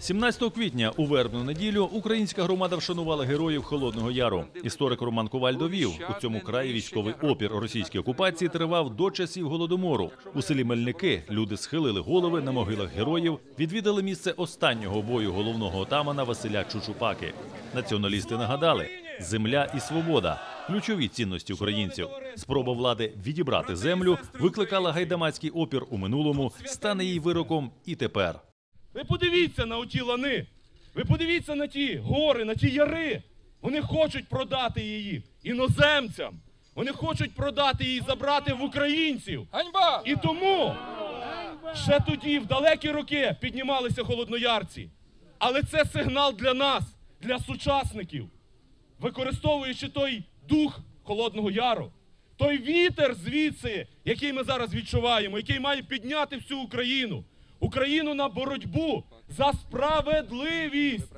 17 квітня у вербну неділю українська громада вшанувала героїв Холодного Яру. Історик Роман Коваль довів, у цьому краї військовий опір російській окупації тривав до часів голодомору. У селі Мельники люди схилили голови на могилах героїв, відвідали місце останнього бою головного отамана Василя Чучупаки. Націоналісти нагадали: земля і свобода ключові цінності українців. Спроба влади відібрати землю викликала гайдамацький опір у минулому, стане їй вироком і тепер. Ви подивіться на оті лани. Ви подивіться на ті гори, на ті яри. Вони хочуть продати її іноземцям. Вони хочуть продати її, забрати в українців. Ганьба! І тому ще тоді, в далекі роки, піднімалися холодноярці. Але це сигнал для нас, для сучасників, використовуючи той дух Холодного Яру, той вітер звідси, який ми зараз відчуваємо, який має підняти всю Україну. Україну на боротьбу за справедливість,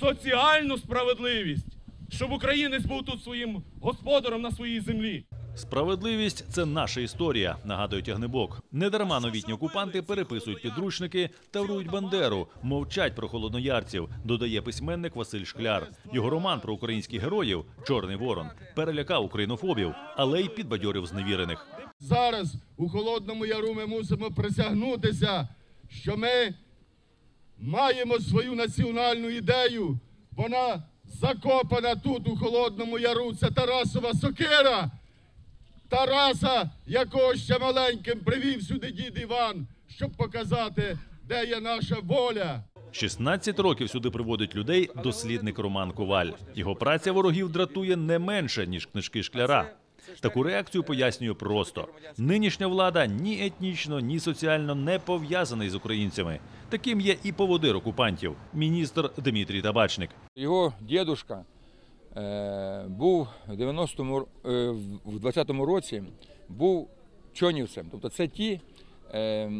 соціальну справедливість, щоб українець був тут своїм господарем на своїй землі. Справедливість це наша історія, нагадує тягнебок. Недарма новітні окупанти переписують підручники та врують бандеру, мовчать про холодноярців, додає письменник Василь Шкляр. Його роман про українських героїв Чорний ворон перелякав українофобів, але й підбадьорив зневірених. Зараз у Холодному Яру ми мусимо присягнутися, що ми маємо свою національну ідею. Вона закопана тут, у Холодному Яру. Це Тарасова сокира. Тараса, якого ще маленьким привів сюди дід Іван, щоб показати, де є наша воля. 16 років сюди приводить людей дослідник Роман Коваль. Його праця ворогів дратує не менше ніж книжки шкляра. Таку реакцію пояснює просто: нинішня влада ні етнічно, ні соціально не пов'язана із українцями. Таким є і поводир окупантів, міністр Дмитрій Табачник. Його дідушка е, був в 90-му, е, в 20-му році був чонівцем. Тобто це ті е,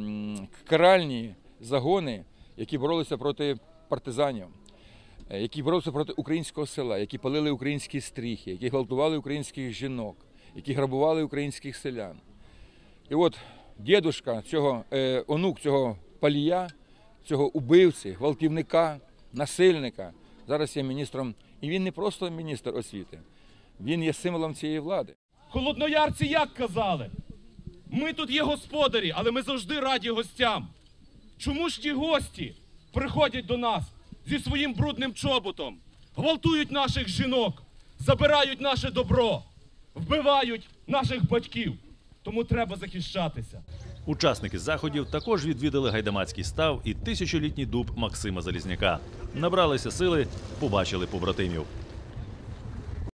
каральні загони, які боролися проти партизанів, е, які боролися проти українського села, які палили українські стріхи, які гвалтували українських жінок, які грабували українських селян. І от дідушка цього, е, онук цього палія, цього убивці, гвалтівника, насильника, зараз є міністром. І він не просто міністр освіти, він є символом цієї влади. Холодноярці як казали? Ми тут є господарі, але ми завжди раді гостям. Чому ж ті гості приходять до нас зі своїм брудним чоботом, гвалтують наших жінок, забирають наше добро, вбивають наших батьків? Тому треба захищатися. Учасники заходів також відвідали гайдамацький став і тисячолітній дуб Максима Залізняка. Набралися сили, побачили побратимів.